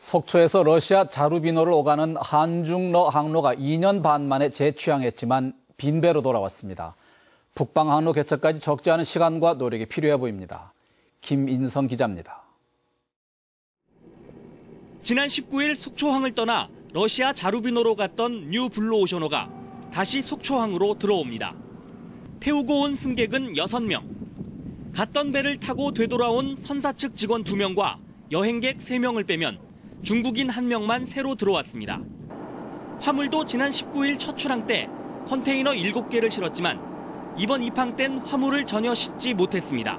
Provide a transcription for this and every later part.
속초에서 러시아 자루비노를 오가는 한중러 항로가 2년 반 만에 재취항했지만 빈배로 돌아왔습니다. 북방 항로 개척까지 적지 않은 시간과 노력이 필요해 보입니다. 김인성 기자입니다. 지난 19일 속초항을 떠나 러시아 자루비노로 갔던 뉴 블루오션호가 다시 속초항으로 들어옵니다. 태우고 온 승객은 6명. 갔던 배를 타고 되돌아온 선사 측 직원 2명과 여행객 3명을 빼면 중국인 1명만 새로 들어왔습니다. 화물도 지난 19일 첫 출항 때 컨테이너 7개를 실었지만 이번 입항 땐 화물을 전혀 싣지 못했습니다.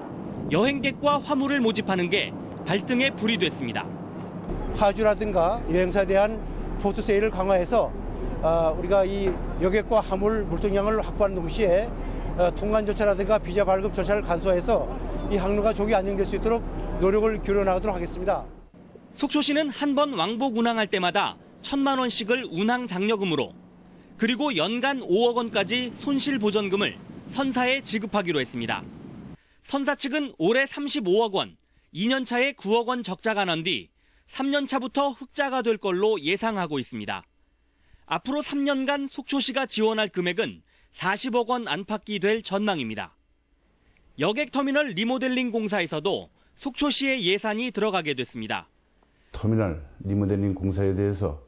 여행객과 화물을 모집하는 게 발등에 불이 됐습니다. 화주라든가 여행사에 대한 포트 세일을 강화해서 어, 우리가 이 여객과 화물 물동량을 확보하는 동시에 어, 통관 절차라든가 비자 발급 절차를 간소화해서 이 항로가 조기 안정될 수 있도록 노력을 기울여 나가도록 하겠습니다. 속초시는 한 번 왕복 운항할 때마다 천만 원씩을 운항 장려금으로 그리고 연간 5억 원까지 손실 보전금을 선사에 지급하기로 했습니다. 선사 측은 올해 35억 원, 2년 차에 9억 원 적자가 난 뒤 3년 차부터 흑자가 될 걸로 예상하고 있습니다. 앞으로 3년간 속초시가 지원할 금액은 40억 원 안팎이 될 전망입니다. 여객터미널 리모델링 공사에서도 속초시의 예산이 들어가게 됐습니다. 터미널 리모델링 공사에 대해서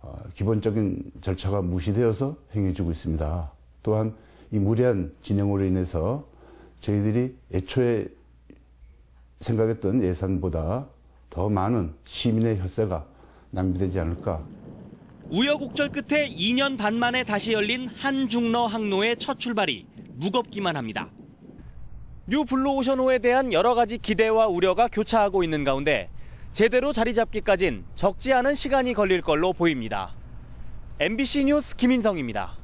어, 기본적인 절차가 무시되어서 행해지고 있습니다. 또한 이 무리한 진행으로 인해서 저희들이 애초에 생각했던 예산보다 더 많은 시민의 혈세가 낭비되지 않을까. 우여곡절 끝에 2년 반 만에 다시 열린 한중러 항로의 첫 출발이 무겁기만 합니다. 뉴 블루오션호에 대한 여러 가지 기대와 우려가 교차하고 있는 가운데 제대로 자리 잡기까진 적지 않은 시간이 걸릴 걸로 보입니다. MBC 뉴스 김인성입니다.